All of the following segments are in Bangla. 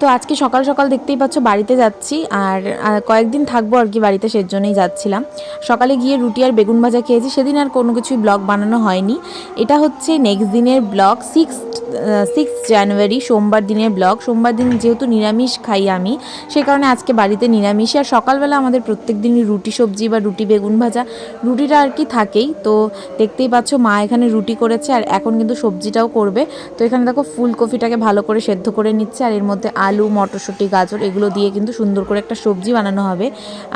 তো আজকে সকাল সকাল দেখতেই পাচ্ছ বাড়িতে যাচ্ছি আর কয়েকদিন থাকব আর কি বাড়িতে সের জন্যই যাচ্ছিলাম। সকালে গিয়ে রুটি আর বেগুন ভাজা খেয়েছি, সেদিন আর কোনো কিছুই ব্লগ বানানো হয়নি। এটা হচ্ছে নেক্সট দিনের ব্লগ সিক্স সিক্স জানুয়ারি সোমবার দিনের ব্লগ সোমবার দিন যেহেতু নিরামিষ খাই আমি সেই কারণে আজকে বাড়িতে নিরামিষ। আর সকালবেলা আমাদের প্রত্যেক দিনই রুটি সবজি বা রুটি বেগুন ভাজা, রুটিটা আর কি থাকেই। তো দেখতেই পাচ্ছ, মা এখানে রুটি করেছে আর এখন কিন্তু সবজিটাও করবে। তো এখানে দেখো ফুলকপিটাকে ভালো করে সেদ্ধ করে নিচ্ছে। আর এর মধ্যে আলু, মটরশুঁটি, গাজর, এগুলো দিয়ে কিন্তু সুন্দর করে একটা সবজি বানানো হবে।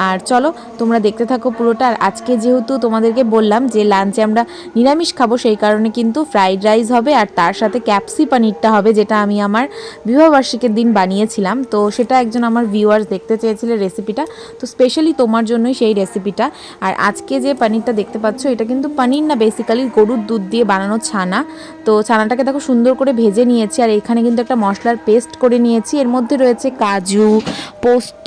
আর চলো, তোমরা দেখতে থাকো পুরোটা। আর আজকে যেহেতু তোমাদেরকে বললাম যে লাঞ্চে আমরা নিরামিষ খাব, সেই কারণে কিন্তু ফ্রাইড রাইস হবে। আর তার সাথে ক্যাপসি পানিরটা হবে, যেটা আমি আমার বিবাহবার্ষিকীর দিন বানিয়েছিলাম। তো সেটা একজন আমার ভিউয়ার্স দেখতে চেয়েছিল রেসিপিটা তো স্পেশালি তোমার জন্যই সেই রেসিপিটা আর আজকে যে পানিরটা দেখতে পাচ্ছ, এটা কিন্তু পানির না বেসিক্যালি গরুর দুধ দিয়ে বানানো ছানা। তো ছানাটাকে দেখো সুন্দর করে ভেজে নিয়েছি, আর এখানে কিন্তু একটা মশলার পেস্ট করে নিয়েছি। এর মধ্যে রয়েছে কাজু, পোস্ত,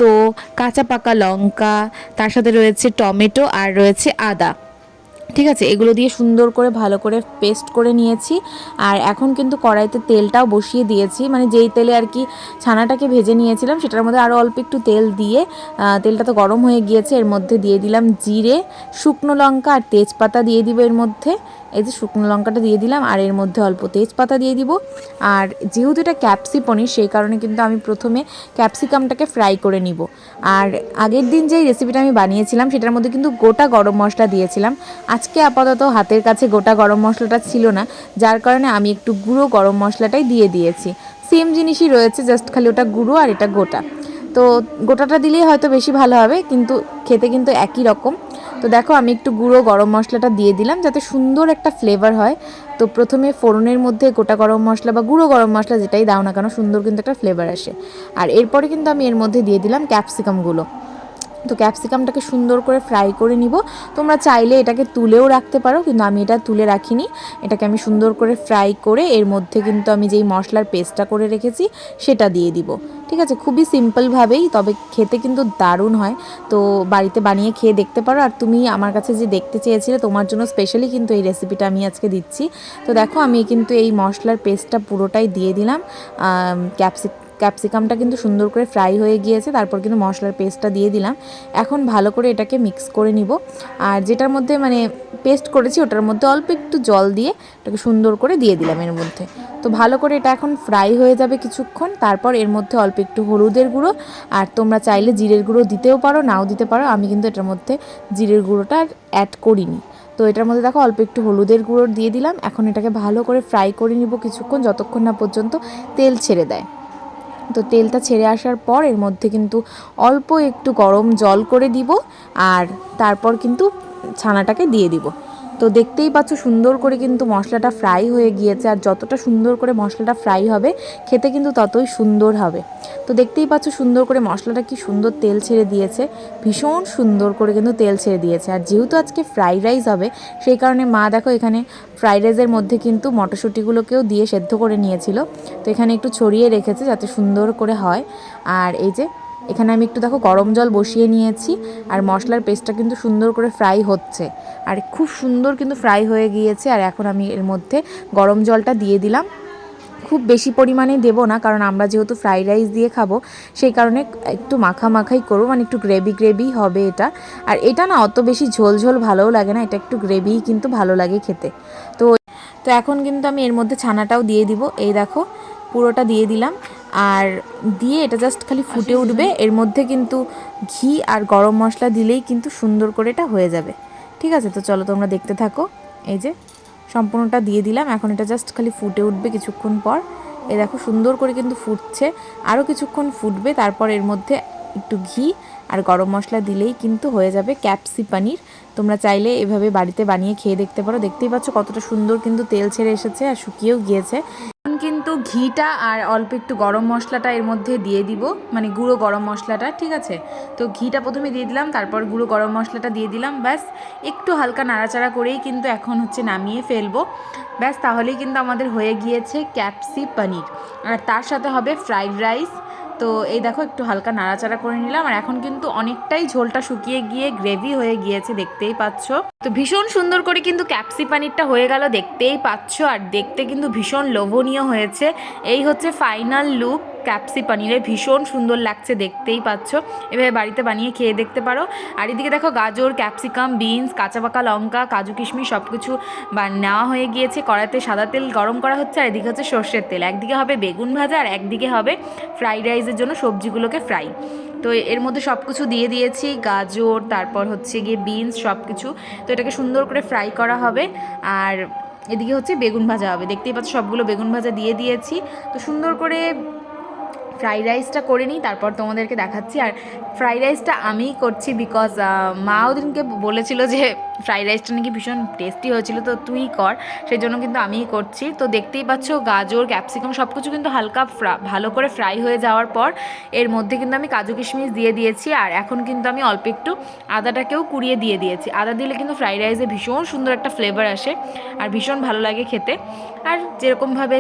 কাঁচা পাকা লঙ্কা, তার সাথে রয়েছে টমেটো, আর রয়েছে আদা। ঠিক আছে, এগুলো দিয়ে সুন্দর করে ভালো করে পেস্ট করে নিয়েছি। আর এখন কিন্তু কড়াইতে তেলটাও বসিয়ে দিয়েছি। মানে যেই তেলে আর কি ছানাটাকে ভেজে নিয়েছিলাম, সেটার মধ্যে আরও অল্প একটু তেল দিয়ে তেলটা তো গরম হয়ে গিয়েছে, এর মধ্যে দিয়ে দিলাম জিরে, শুকনো লঙ্কা আর তেজপাতা দিয়ে দিব এর মধ্যে। এই যে শুকনো লঙ্কাটা দিয়ে দিলাম, আর এর মধ্যে অল্প তেজপাতা দিয়ে দিব। আর যেহেতু এটা ক্যাপসি পনির সেই কারণে কিন্তু আমি প্রথমে ক্যাপসিকামটাকে ফ্রাই করে নিব। আর আগের দিন যেই রেসিপিটা আমি বানিয়েছিলাম, সেটার মধ্যে কিন্তু গোটা গরম মশলা দিয়েছিলাম। আজকে আপাতত হাতের কাছে গোটা গরম মশলাটা ছিল না, যার কারণে আমি একটু গুঁড়ো গরম মশলাটাই দিয়ে দিয়েছি। সেম জিনিসই রয়েছে জাস্ট খালি ওটা গুঁড়ো আর এটা গোটা। তো গোটাটা দিলেই হয়তো বেশি ভালো হবে, কিন্তু খেতে কিন্তু একই রকম। তো দেখো, আমি একটু গুঁড়ো গরম মশলাটা দিয়ে দিলাম, যাতে সুন্দর একটা ফ্লেভার হয়। তো প্রথমে ফোড়নের মধ্যে গোটা গরম মশলা বা গুঁড়ো গরম মশলা যেটাই দাও না কেন, সুন্দর কিন্তু একটা ফ্লেভার আসে। আর এরপরে কিন্তু আমি এর মধ্যে দিয়ে দিলাম ক্যাপসিকামগুলো তো ক্যাপসিকামটাকে সুন্দর করে ফ্রাই করে নিব। তোমরা চাইলে এটাকে তুলেও রাখতে পারো, কিন্তু আমি এটা তুলে রাখিনি। এটাকে আমি সুন্দর করে ফ্রাই করে এর মধ্যে কিন্তু আমি যেই মশলার পেস্টটা করে রেখেছি সেটা দিয়ে দিব। ঠিক আছে? খুবই সিম্পলভাবেই, তবে খেতে কিন্তু দারুণ হয়। তো বাড়িতে বানিয়ে খেয়ে দেখতে পারো। আর তুমি আমার কাছে যে দেখতে চেয়েছিলে, তোমার জন্য স্পেশালি কিন্তু এই রেসিপিটা আমি আজকে দিচ্ছি। তো দেখো, আমি কিন্তু এই মশলার পেস্টটা পুরোটাই দিয়ে দিলাম। ক্যাপসিক ক্যাপসিকামটা কিন্তু সুন্দর করে ফ্রাই হয়ে গিয়েছে, তারপর কিন্তু মশলার পেস্টটা দিয়ে দিলাম। এখন ভালো করে এটাকে মিক্স করে নিব। আর যেটার মধ্যে মানে পেস্ট করেছি, ওটার মধ্যে অল্প একটু জল দিয়ে এটাকে সুন্দর করে দিয়ে দিলাম এর মধ্যে। তো ভালো করে এটা এখন ফ্রাই হয়ে যাবে কিছুক্ষণ, তারপর এর মধ্যে অল্প একটু হলুদের গুঁড়ো, আর তোমরা চাইলে জিরের গুঁড়ো দিতেও পারো, নাও দিতে পারো। আমি কিন্তু এটার মধ্যে জিরের গুঁড়োটা অ্যাড করিনি। তো এটার মধ্যে দেখো অল্প একটু হলুদের গুঁড়ো দিয়ে দিলাম। এখন এটাকে ভালো করে ফ্রাই করে নিব কিছুক্ষণ, যতক্ষণ না পর্যন্ত তেল ছেড়ে দেয়। তো তেলটা ছেড়ে আসার পর এর মধ্যে কিন্তু অল্প একটু গরম জল করে দিব আর তারপর কিন্তু ছানাটাকে দিয়ে দিব। তো দেখতেই পাচ্ছ সুন্দর করে কিন্তু মশলাটা ফ্রাই হয়ে গিয়েছে, আর যতটা সুন্দর করে মশলাটা ফ্রাই হবে, খেতে কিন্তু ততই সুন্দর হবে। তো দেখতেই পাচ্ছ সুন্দর করে মশলাটা কি সুন্দর তেল ছেড়ে দিয়েছে, ভীষণ সুন্দর করে কিন্তু তেল ছেড়ে দিয়েছে। আর যেহেতু আজকে ফ্রাইড রাইস হবে, সেই কারণে মা দেখো এখানে ফ্রাইড রাইসের মধ্যে কিন্তু মটরশুঁটিগুলোকেও দিয়ে সেদ্ধ করে নিয়েছিল। তো এখানে একটু ছড়িয়ে রেখেছে যাতে সুন্দর করে হয়। আর এই যে এখানে আমি একটু দেখো গরম জল বসিয়ে নিয়েছি, আর মশলার পেস্টটা কিন্তু সুন্দর করে ফ্রাই হচ্ছে। আর খুব সুন্দর কিন্তু ফ্রাই হয়ে গিয়েছে, আর এখন আমি এর মধ্যে গরম জলটা দিয়ে দিলাম। খুব বেশি পরিমাণে দেবো না, কারণ আমরা যেহেতু ফ্রাইড রাইস দিয়ে খাব, সেই কারণে একটু মাখা মাখাই করব মানে একটু গ্রেভি গ্রেভি হবে এটা। আর এটা না অত বেশি ঝোল ঝোল ভালোও লাগে না, এটা একটু গ্রেভিই কিন্তু ভালো লাগে খেতে। তো তো এখন কিন্তু আমি এর মধ্যে ছানাটাও দিয়ে দিব। এই দেখো, পুরোটা দিয়ে দিলাম। আর দিয়ে এটা জাস্ট খালি ফুটে উঠবে। এর মধ্যে কিন্তু ঘি আর গরম মশলা দিলেই কিন্তু সুন্দর করে এটা হয়ে যাবে। ঠিক আছে? তো চলো তোমরা দেখতে থাকো। এই যে সম্পূর্ণটা দিয়ে দিলাম। এখন এটা জাস্ট খালি ফুটে উঠবে কিছুক্ষণ পর। এ দেখো সুন্দর করে কিন্তু ফুটছে। আরও কিছুক্ষণ ফুটবে। তারপর এর মধ্যে একটু ঘি আর গরম মশলা দিলেই কিন্তু হয়ে যাবে ক্যাপসি পানির। তোমরা চাইলে এভাবে বাড়িতে বানিয়ে খেয়ে দেখতে পারো। দেখতেই পাচ্ছ কতটা সুন্দর কিন্তু তেল ছেড়ে এসেছে আর শুকিয়েও গিয়েছে। কিন্তু ঘিটা আর অল্প একটু গরম মশলাটা এর মধ্যে দিয়ে দিব। মানে গুঁড়ো গরম মশলাটা, ঠিক আছে? তো ঘিটা প্রথমে দিয়ে দিলাম, তারপর গুঁড়ো গরম মশলাটা দিয়ে দিলাম, ব্যাস। একটু হালকা নাড়াচাড়া করেই কিন্তু এখন হচ্ছে নামিয়ে ফেলব। ব্যাস, তাহলেই কিন্তু আমাদের হয়ে গিয়েছে ক্যাপসি পনির। আর তার সাথে হবে ফ্রাইড রাইস তো এই দেখো একটু হালকা নাড়াচাড়া করে নিলাম আর এখন কিন্তু অনেকটাই ঝোলটা শুকিয়ে গিয়ে গ্রেভি হয়ে গিয়েছে, দেখতেই পাচ্ছ। তো ভীষণ সুন্দর করে কিন্তু ক্যাপসি পানিরটা হয়ে গেল, দেখতেই পাচ্ছ। আর দেখতে কিন্তু ভীষণ লোভনীয় হয়েছে। এই হচ্ছে ফাইনাল লুক ক্যাপসি পানিরে ভীষণ সুন্দর লাগছে, দেখতেই পাচ্ছ। এভাবে বাড়িতে বানিয়ে খেয়ে দেখতে পারো। আর এদিকে দেখো গাজর, ক্যাপসিকাম, বিনস কাঁচা পাকা লঙ্কা, কাজু কিশমিশ সব কিছু নেওয়া হয়ে গিয়েছে কড়াতে সাদা তেল গরম করা হচ্ছে আর এদিকে হচ্ছে সর্ষের তেল। একদিকে হবে বেগুন ভাজা আর একদিকে হবে ফ্রাইড রাইসের জন্য সবজিগুলোকে ফ্রাই। তো এর মধ্যে সব কিছু দিয়ে দিয়েছি, গাজর, তারপর হচ্ছে গিয়ে বিনস সব কিছু তো এটাকে সুন্দর করে ফ্রাই করা হবে। আর এদিকে হচ্ছে বেগুন ভাজা হবে। দেখতেই পাচ্ছ সবগুলো বেগুন ভাজা দিয়ে দিয়েছি। তো সুন্দর করে ফ্রাইড রাইসটা করে নিই, তারপর তোমাদেরকে দেখাচ্ছি। আর ফ্রাইড রাইসটা আমিই করছি বিকজ মা ওদিনকে বলেছিল যে ফ্রাইড রাইসটা নাকি ভীষণ টেস্টি হয়েছিল, তো তুই কর। সেই জন্য কিন্তু আমিই করছি। তো দেখতেই পাচ্ছ, গাজর ক্যাপসিকাম সব কিছু কিন্তু হালকা ভালো করে ফ্রাই হয়ে যাওয়ার পর এর মধ্যে কিন্তু আমি কাজু কিশমিশ দিয়ে দিয়েছি, আর এখন কিন্তু আমি অল্প একটু আদাটাকেও কুড়িয়ে দিয়ে দিয়েছি। আদা দিলে কিন্তু ফ্রাইড রাইসে ভীষণ সুন্দর একটা ফ্লেভার আসে, আর ভীষণ ভালো লাগে খেতে। আর যেরকমভাবে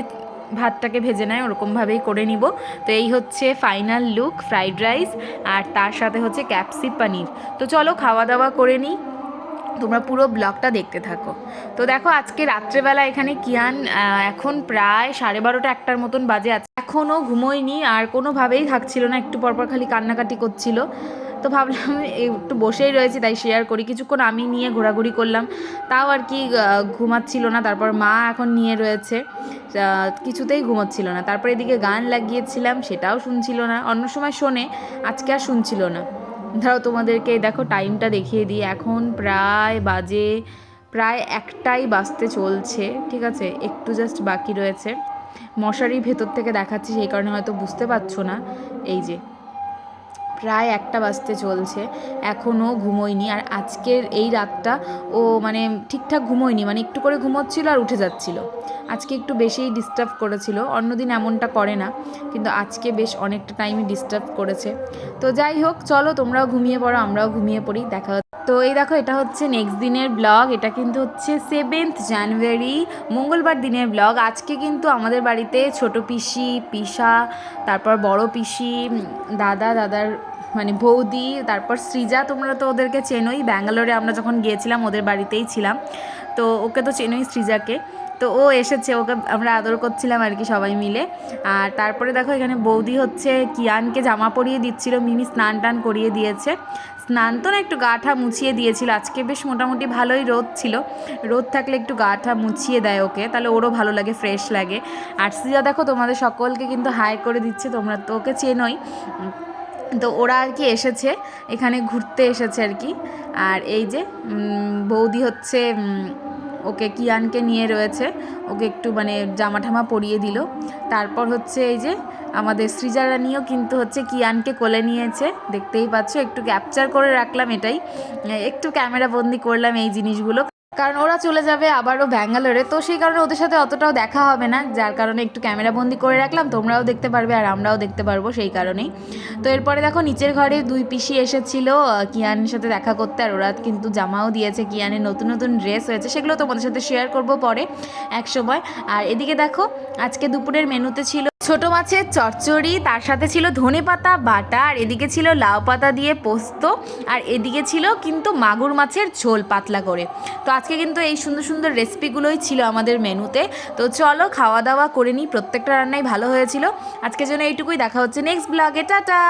ভাতটাকে ভেজে নেয়, ওরকমভাবেই করে নিব। তো এই হচ্ছে ফাইনাল লুক ফ্রাইড রাইস আর তার সাথে হচ্ছে ক্যাপসি পানির তো চলো খাওয়া দাওয়া করে নিই। তোমরা পুরো ব্লগটা দেখতে থাকো। তো দেখো, আজকে রাত্রেবেলা এখানে কিয়ান এখন প্রায় সাড়ে বারোটা একটার মতন বাজে আছে। এখনও ঘুমোয়নি, আর কোনোভাবেই থাকছিল না। একটু পরপর খালি কান্নাকাটি করছিল। তো ভাবলাম একটু বসেই রয়েছি, তাই শেয়ার করি। কিছুক্ষণ আমি নিয়ে ঘোরাঘুরি করলাম। তাও আর কি ঘুমাচ্ছিল না। তারপর মা এখন নিয়ে রয়েছে। কিছুতেই ঘুমোচ্ছিল না। তারপর এদিকে গান লাগিয়েছিলাম, সেটাও শুনছিল না। অন্য সময় শোনে, আজকে আর শুনছিল না। ধরো তোমাদেরকে দেখো টাইমটা দেখিয়ে দিই। এখন প্রায় বাজে, প্রায় একটাই বাজতে চলছে, ঠিক আছে? একটু জাস্ট বাকি রয়েছে। মশারি ভেতর থেকে দেখাচ্ছি, সেই কারণে হয়তো বুঝতে পারছ না। এই যে প্রায় একটা বাজতে চলছে। এখনও ঘুমোয়নি। আর আজকের এই রাতটা ও মানে ঠিকঠাক ঘুমোয়নি। মানে একটু করে ঘুমোচ্ছিল আর উঠে যাচ্ছিল। আজকে একটু বেশিই ডিস্টার্ব করেছিল। অন্যদিন এমনটা করে না। কিন্তু আজকে বেশ অনেকটা টাইমই ডিস্টার্ব করেছে। তো যাই হোক, চলো তোমরাও ঘুমিয়ে পড়ো, আমরাও ঘুমিয়ে পড়ি। দেখা তো এই দেখো, এটা হচ্ছে নেক্সট দিনের ব্লগ এটা কিন্তু হচ্ছে সেভেন্থ জানুয়ারি মঙ্গলবার দিনের ব্লগ আজকে কিন্তু আমাদের বাড়িতে ছোট পিসি, পিসা, তারপর বড় পিসি, দাদা, দাদার মানে বৌদি, তারপর সৃজা, তোমরা তো ওদেরকে চেনোই। ব্যাঙ্গালোরে আমরা যখন গিয়েছিলাম, ওদের বাড়িতেই ছিলাম। তো ওকে তো চেনোই সৃজাকে। তো ও এসেছে, ওকে আমরা আদর করছিলাম আর কি সবাই মিলে। আর তারপরে দেখো, এখানে বৌদি হচ্ছে কিয়ানকে জামা পরিয়ে দিচ্ছিল, মিমি স্নান টান করিয়ে দিয়েছে। স্নান তো না একটু গাঠা মুছিয়ে দিয়েছিল। আজকে বেশ মোটামুটি ভালোই রোদ ছিল। রোদ থাকলে একটু গাঠা মুছিয়ে দেয় ওকে, তাহলে ওরও ভালো লাগে, ফ্রেশ লাগে। আর সিজা, দেখো, তোমাদের সকলকে কিন্তু হাই করে দিচ্ছে, তোমরা তো ওকে চেনোই। তো ওরা আর কি এসেছে, এখানে ঘুরতে এসেছে আর কি। আর এই যে বৌদি হচ্ছে ওকে কিয়ানকে নিয়ে রয়েছে। ওকে একটু মানে জামা ঠামা পরিয়ে দিল। তারপর হচ্ছে এই যে আমাদের সৃজারানিও কিন্তু হচ্ছে কিয়ানকে কোলে নিয়েছে। দেখতেই পাচ্ছ, একটু ক্যাপচার করে রাখলাম এটাই। একটু ক্যামেরা বন্দি করলাম এই জিনিসগুলো। কারণ ওরা চলে যাবে আবারও ব্যাঙ্গালোরে। তো সেই কারণে ওদের সাথে অতটাও দেখা হবে না, যার কারণে একটু ক্যামেরা বন্দি করে রাখলাম। তোমরাও দেখতে পারবে আর আমরাও দেখতে পারব সেই কারণেই। তো এরপরে দেখো নিচের ঘরে দুই পিসি এসেছিল কিয়ানের সাথে দেখা করতে, আর ওরা কিন্তু জামাও দিয়েছে কিয়ানের নতুন নতুন ড্রেস হয়েছে, সেগুলো তোমাদের সাথে শেয়ার করব পরে এক সময় আর এদিকে দেখো আজকে দুপুরের মেনুতে ছিল ছোট মাছের চচ্চড়ি, তার সাথে ছিল ধনে পাতা, বাটা, আর এদিকে ছিল লাউ পাতা দিয়ে পোস্ত, আর এদিকে ছিল কিন্তু মাগুর মাছের ঝোল পাতলা করে। তো আজকে কিন্তু এই সুন্দর সুন্দর রেসিপিগুলোই ছিল আমাদের মেনুতে। তো চলো খাওয়া দাওয়া করে নিই, প্রত্যেকটা রান্নাই ভালো হয়েছিল। আজকের জন্য এইটুকুই, দেখা হচ্ছে নেক্সট ব্লগে টাটা!